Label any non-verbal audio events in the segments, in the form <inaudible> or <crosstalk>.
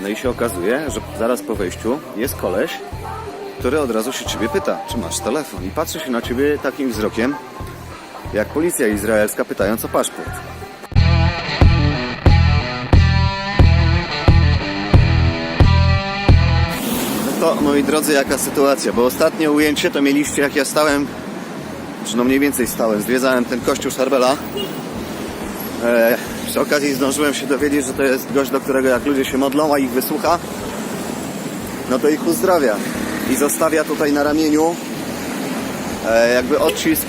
No i się okazuje, że zaraz po wejściu jest koleś, który od razu się ciebie pyta, czy masz telefon. I patrzy się na ciebie takim wzrokiem, jak policja izraelska pytając o paszport. No to, moi drodzy, jaka sytuacja, bo ostatnie ujęcie to mieliście, jak ja stałem, czy no mniej więcej stałem, zwiedzałem ten kościół Szarbela. E, przy okazji zdążyłem się dowiedzieć, że to jest gość, do którego jak ludzie się modlą, a ich wysłucha, no to ich uzdrawia. I zostawia tutaj na ramieniu e, jakby odcisk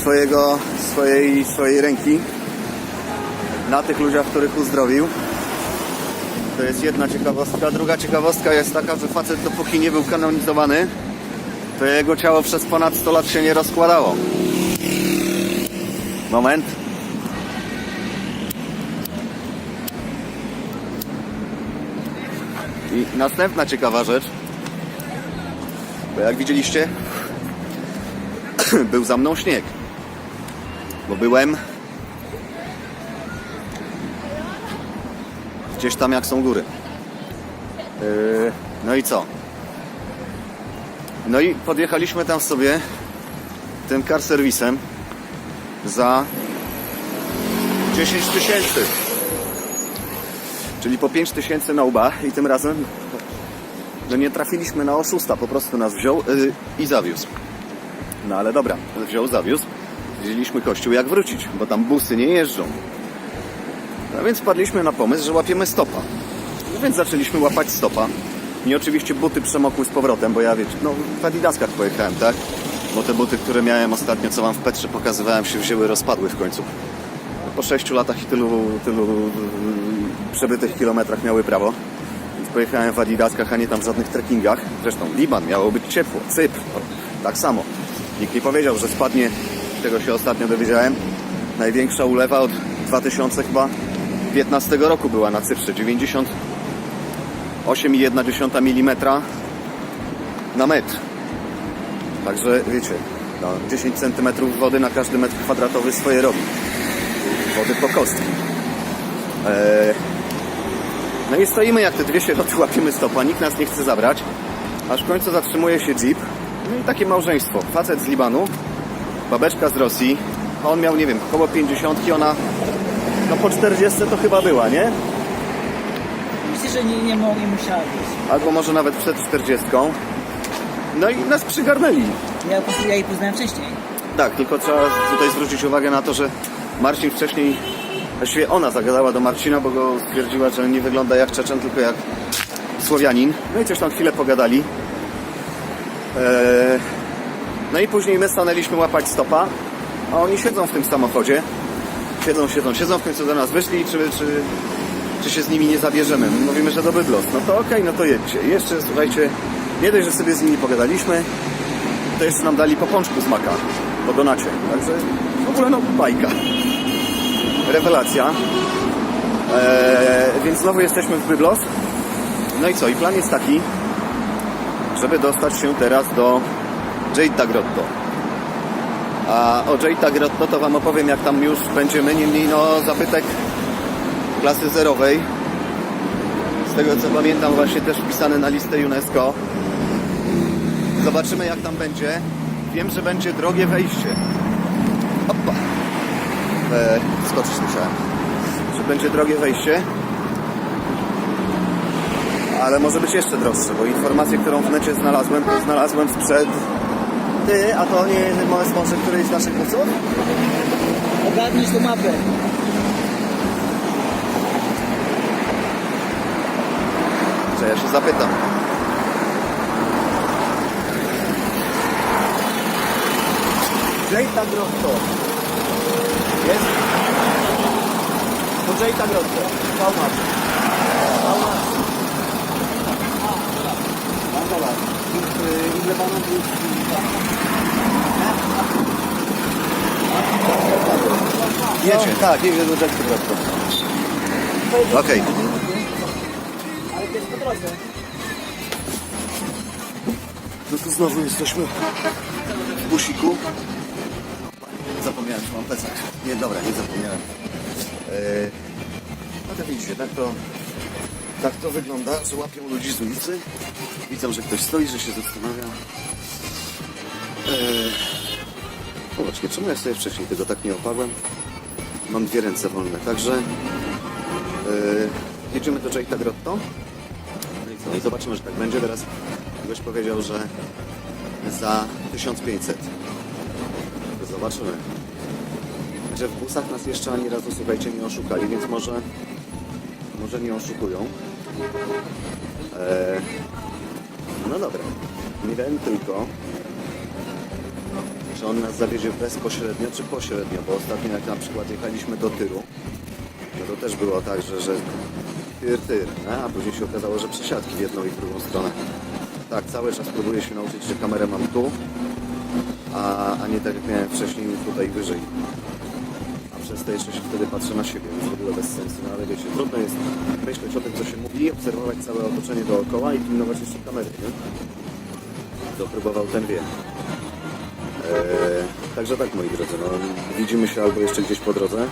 swojego, swojej, swojej ręki na tych ludziach, których uzdrowił. To jest jedna ciekawostka. Druga ciekawostka jest taka, że facet dopóki nie był kanonizowany, to jego ciało przez ponad 100 lat się nie rozkładało. Moment. I następna ciekawa rzecz, bo jak widzieliście, <clears throat> był za mną śnieg. Bo byłem gdzieś tam jak są góry. Yy, no i co? No i podjechaliśmy tam sobie tym car serwisem za 10 tysięcy. Czyli po 5 tysięcy na łba i tym razem no nie trafiliśmy na oszusta, po prostu nas wziął yy, i zawiózł. No ale dobra, wziął, zawiózł. Wzięliśmy kościół jak wrócić, bo tam busy nie jeżdżą. No więc wpadliśmy na pomysł, że łapiemy stopa. No więc zaczęliśmy łapać stopa. Mi oczywiście buty przemokły z powrotem, bo ja wiecie, no w adidaskach pojechałem, tak? Bo te buty, które miałem ostatnio, co wam w Petrze pokazywałem, się wzięły, rozpadły w końcu. Po 6 latach i tylu, tylu mm, przebytych kilometrach miały prawo. Więc pojechałem w adidaskach, a nie tam w żadnych trekkingach. Zresztą Liban miało być ciepło, Cypr, tak samo. Nikt nie powiedział, że spadnie, tego się ostatnio dowiedziałem, największa ulewa od 2000 chyba 15 roku była na Cyprze, 98,1 mm na metr. Także wiecie, no, 10 cm wody na każdy metr kwadratowy swoje robi. Wody po kostki. Eee, no i stoimy jak te dwie sieroty, łapiemy stopa, nikt nas nie chce zabrać, aż w końcu zatrzymuje się jeep. No i takie małżeństwo. Facet z Libanu, babeczka z Rosji, a on miał, nie wiem, około 50, ona no po 40 to chyba była, nie? Myślę, że nie, nie, nie musiała być. Albo może nawet przed 40. No i nas przygarnęli. Ja, ja jej poznałem wcześniej. Tak, tylko trzeba tutaj zwrócić uwagę na to, że Marcin wcześniej, właściwie ona zagadała do Marcina, bo go stwierdziła, że nie wygląda jak Czeczen, tylko jak Słowianin. No i coś tam chwilę pogadali. Eee, no i później my stanęliśmy łapać stopa, a oni siedzą w tym samochodzie. Siedzą, siedzą, siedzą, w końcu do nas wyszli, czy, czy, czy się z nimi nie zabierzemy. My mówimy, że do Bydlos. No to okej, no to jedźcie. Jeszcze, słuchajcie, nie dość, że sobie z nimi pogadaliśmy, to jeszcze nam dali po pączku z maka, po donacie. Także w ogóle no bajka. Rewelacja. Eee, więc znowu jesteśmy w Byblos. No i co? I plan jest taki, żeby dostać się teraz do Jade Grotto. A o Jade Grotto to Wam opowiem, jak tam już będziemy. Niemniej, no, zabytek klasy zerowej. Z tego co pamiętam, właśnie też wpisany na listę UNESCO. Zobaczymy, jak tam będzie. Wiem, że będzie drogie wejście. Skoczyć musiałem. Że będzie drogie wejście. Ale może być jeszcze droższe, bo informację, którą w necie znalazłem, to znalazłem sprzed... Ty, a to nie jest może któryś z naszych kursów? Ogarnąć tą mapę. Że ja się zapytam. Jejta Grotto. Jest? To Jejta Grotto. How much? How much? In, in Lebanon is... Jedzie, tak, jedzie do Grotto. Okej. Ale to jest po drodze. No to znowu jesteśmy w busiku. Zapomniałem, że mam plecak. Nie, dobra, nie zapomniałem. Eee, no to widzicie, tak to Tak to wygląda, że łapią ludzi z ulicy. Widzą, że ktoś stoi, że się zastanawia. Eee... Zobaczcie, czemu ja sobie wcześniej tego tak nie oparłem? Mam dwie ręce wolne, także eee... jedziemy do Jayta Grotto. No i co? I zobaczymy, że tak będzie. Teraz ktoś powiedział, że za 1500. Zobaczymy. Że w busach nas jeszcze ani razu, słuchajcie, nie oszukali, więc może, może nie oszukują. Eee, no dobra. Nie wiem tylko, czy on nas zawiezie bezpośrednio, czy pośrednio, bo ostatnio jak na przykład jechaliśmy do tyru, no to też było tak, że, że tyr, tyr, nie? a później się okazało, że przesiadki w jedną i w drugą stronę. Tak, cały czas próbuję się nauczyć, że kamerę mam tu, a, a nie tak jak miałem wcześniej tutaj wyżej. Jeszcze się wtedy patrzę na siebie, więc w ogóle bez sensu. No ale wiecie, trudno jest myśleć o tym, co się mówi, obserwować całe otoczenie dookoła i pilnować jeszcze kamery, nie? Kto próbował, ten wie. Eee, także tak, moi drodzy, no, widzimy się albo jeszcze gdzieś po drodze,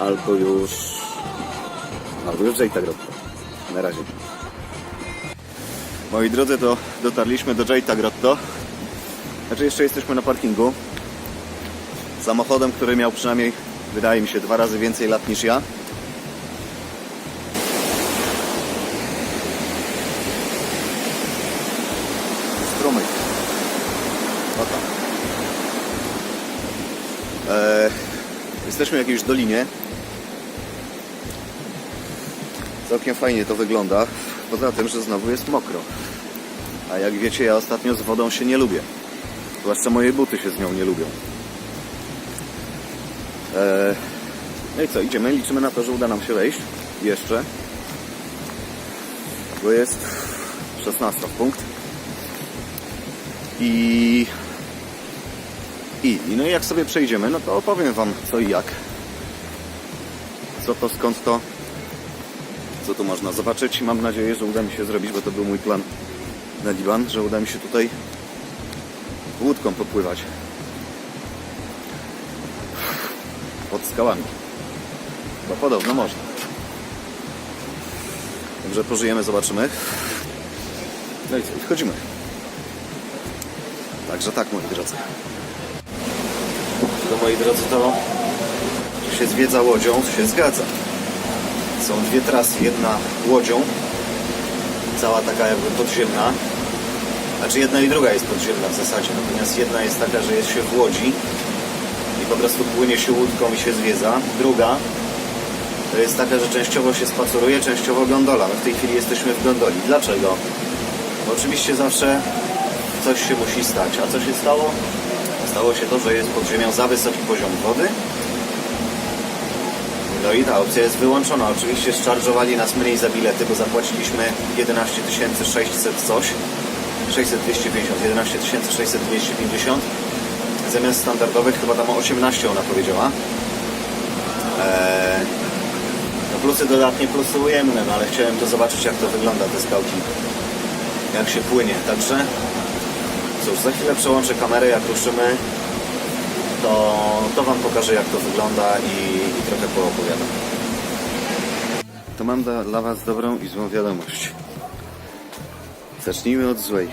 albo już... albo już Jayta Grotto. Na razie. Moi drodzy, to dotarliśmy do Jayta Grotto. Znaczy jeszcze jesteśmy na parkingu. Samochodem, który miał przynajmniej, wydaje mi się, dwa razy więcej lat niż ja. Strumyk. O tak. Eee, jesteśmy w jakiejś dolinie. Całkiem fajnie to wygląda. Poza tym, że znowu jest mokro. A jak wiecie, ja ostatnio z wodą się nie lubię. Zwłaszcza moje buty się z nią nie lubią. Eee, no i co, idziemy, liczymy na to, że uda nam się wejść. Jeszcze. Bo jest 16 punkt. I... I, no i jak sobie przejdziemy, no to opowiem Wam co i jak. Co to, skąd to, co tu można zobaczyć. Mam nadzieję, że uda mi się zrobić, bo to był mój plan na Liban, że uda mi się tutaj łódką popływać pod skałami. Bo podobno można. Dobrze, pożyjemy, zobaczymy. No i wchodzimy. Także tak, moi drodzy. To, moi drodzy, to się zwiedza łodzią, się zgadza. Są dwie trasy. Jedna łodzią, cała taka jakby podziemna. Znaczy jedna i druga jest podziemna w zasadzie. Natomiast jedna jest taka, że jest się w łodzi po prostu płynie się łódką i się zwiedza. Druga to jest taka, że częściowo się spaceruje, częściowo gondola. My w tej chwili jesteśmy w gondoli. Dlaczego? Bo oczywiście zawsze coś się musi stać. A co się stało? Stało się to, że jest pod ziemią za wysoki poziom wody. No i ta opcja jest wyłączona. Oczywiście szarżowali nas mniej za bilety, bo zapłaciliśmy 11 600 coś. 600 250, 11 600 250. Zamiast standardowych chyba tam o 18 ona powiedziała. Eee, no plusy dodatnie, plusy ujemne, no ale chciałem to zobaczyć jak to wygląda te skałki. Jak się płynie. Także cóż, za chwilę przełączę kamerę, jak ruszymy to, to Wam pokażę jak to wygląda i, i trochę poopowiadam. To mam dla Was dobrą i złą wiadomość. Zacznijmy od złej.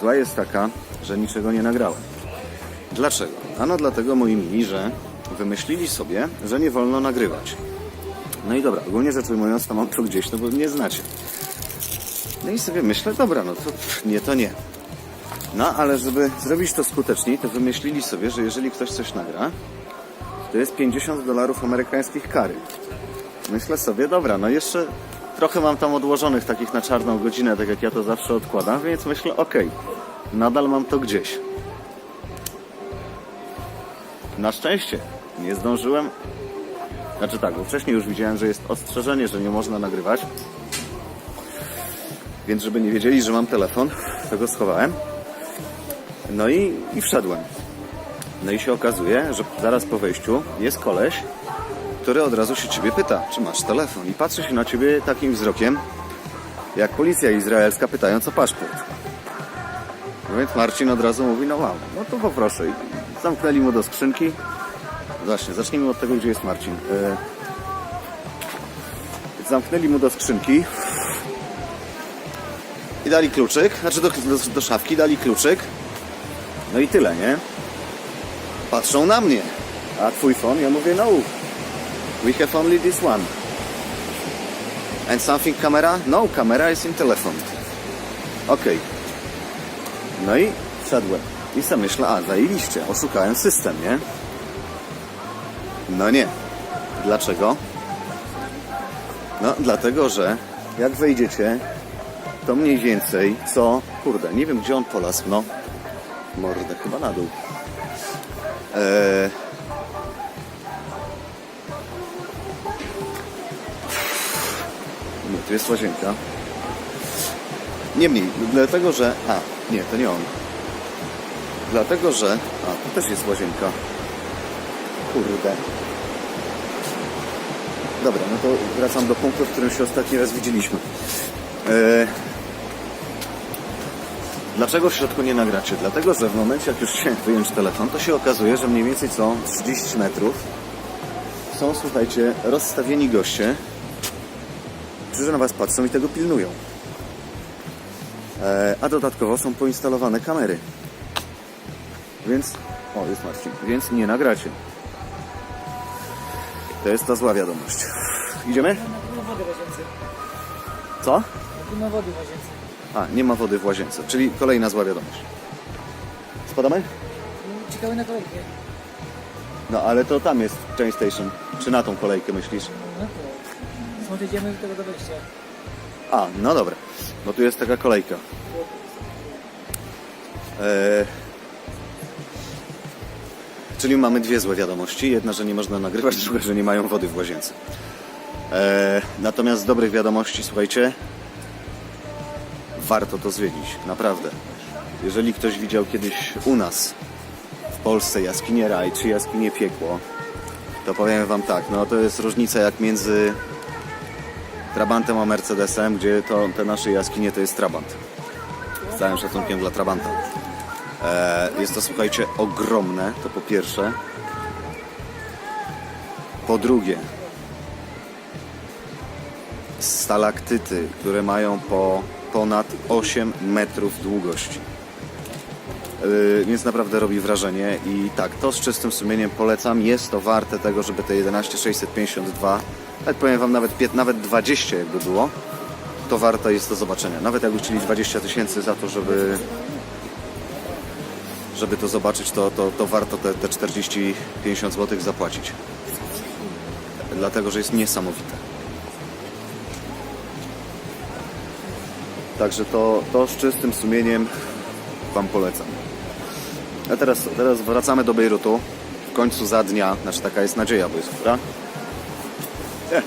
Zła jest taka, że niczego nie nagrałem. Dlaczego? Ano dlatego, moi mili, że wymyślili sobie, że nie wolno nagrywać. No i dobra, ogólnie rzecz ujmując, to mam to gdzieś, no bo mnie znacie. No i sobie myślę, dobra, no to nie, to nie. No, ale żeby zrobić to skuteczniej, to wymyślili sobie, że jeżeli ktoś coś nagra, to jest 50 dolarów amerykańskich kary. Myślę sobie, dobra, no jeszcze trochę mam tam odłożonych takich na czarną godzinę, tak jak ja to zawsze odkładam, więc myślę, okej, nadal mam to gdzieś. Na szczęście nie zdążyłem. Znaczy tak, bo wcześniej już widziałem, że jest ostrzeżenie, że nie można nagrywać. Więc żeby nie wiedzieli, że mam telefon, <laughs> to go schowałem. No i, i wszedłem. No i się okazuje, że zaraz po wejściu jest koleś, który od razu się ciebie pyta, czy masz telefon. I patrzy się na ciebie takim wzrokiem, jak policja izraelska pytając o paszport. No więc Marcin od razu mówi, no wow, no to poproszę. Zamknęli mu do skrzynki. Właśnie, zacznijmy od tego, gdzie jest Marcin. Yy, zamknęli mu do skrzynki i dali kluczyk, znaczy do, do, do szafki dali kluczyk. No i tyle, nie? Patrzą na mnie. A twój phone? Ja mówię, no. We have only this one. And something camera? No, camera is in telephone. Okej. No i wszedłem. I sobie myślę, a zajebiście, oszukałem system, nie? No nie. Dlaczego? No, dlatego, że jak wejdziecie, to mniej więcej co... Kurde, nie wiem gdzie on polasł, no. Mordę, chyba na dół. Eee... Nie, tu jest łazienka. Niemniej, dlatego, że... A, nie, to nie on. Dlatego, że... A, tu też jest łazienka. Kurde. Dobra, no to wracam do punktu, w którym się ostatni raz widzieliśmy. E, Dlaczego w środku nie nagracie? Dlatego, że w momencie, jak już się wyjąć telefon, to się okazuje, że mniej więcej co 30 metrów są, słuchajcie, rozstawieni goście, którzy na Was patrzą i tego pilnują. E, A dodatkowo są poinstalowane kamery. Więc, o, jest Marcin, więc nie nagracie. To jest ta zła wiadomość. Idziemy? Nie ma wody w łazience. Co? Nie ma wody w łazience. A, nie ma wody w łazience, czyli kolejna zła wiadomość. Spadamy? No, Czekały na kolejkę. No, ale to tam jest train station. Czy na tą kolejkę myślisz? No to. Stąd jedziemy do tego do wejścia. A, no dobra. Bo tu jest taka kolejka. Eee... Czyli mamy dwie złe wiadomości. Jedna, że nie można nagrywać, druga, że nie mają wody w łazience. Eee... Natomiast z dobrych wiadomości, słuchajcie, warto to zwiedzić. Naprawdę. Jeżeli ktoś widział kiedyś u nas w Polsce jaskinię Raj czy jaskinię Piekło, to powiem Wam tak, no to jest różnica jak między Trabantem a Mercedesem, gdzie to te nasze jaskinie to jest Trabant. Z całym szacunkiem dla Trabanta. E, jest to, słuchajcie, ogromne, to po pierwsze. Po drugie, stalaktyty, które mają po ponad 8 metrów długości. Yy, więc naprawdę robi wrażenie i tak, to z czystym sumieniem polecam. Jest to warte tego, żeby te 11652, tak powiem Wam nawet, nawet 20 jakby było, to warto jest do zobaczenia. Nawet jakby chcieli 20 tysięcy za to, żeby żeby to zobaczyć, to, to, to warto te, te 40-50 zł zapłacić. Dlatego, że jest niesamowite. Także to, to z czystym sumieniem Wam polecam. A teraz, teraz wracamy do Bejrutu. W końcu za dnia, znaczy taka jest nadzieja, bo jest która? Nie.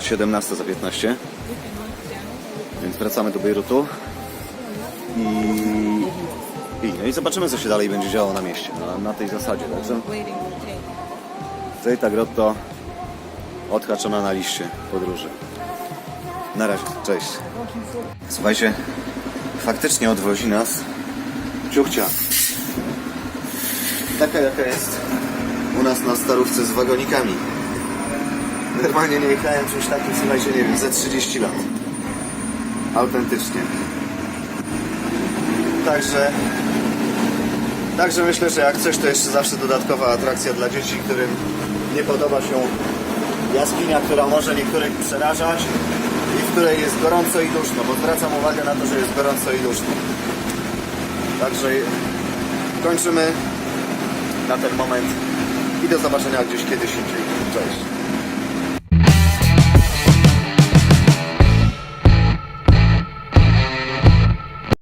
17 za 15. Więc wracamy do Bejrutu. I, no i zobaczymy, co się dalej będzie działo na mieście. Na, na tej zasadzie. Także Zejta Grotto odhaczona na liście podróży. Na razie, cześć. Słuchajcie, faktycznie odwozi nas ciuchcia. Taka jaka jest u nas na starówce z wagonikami. Normalnie nie jechałem czymś takim, słuchajcie, nie wiem, ze 30 lat. Autentycznie. Także Także myślę, że jak coś, to jeszcze zawsze dodatkowa atrakcja dla dzieci, którym nie podoba się jaskinia, która może niektórych przerażać i w której jest gorąco i duszno, bo zwracam uwagę na to, że jest gorąco i duszno. Także kończymy na ten moment i do zobaczenia gdzieś kiedyś indziej. Cześć.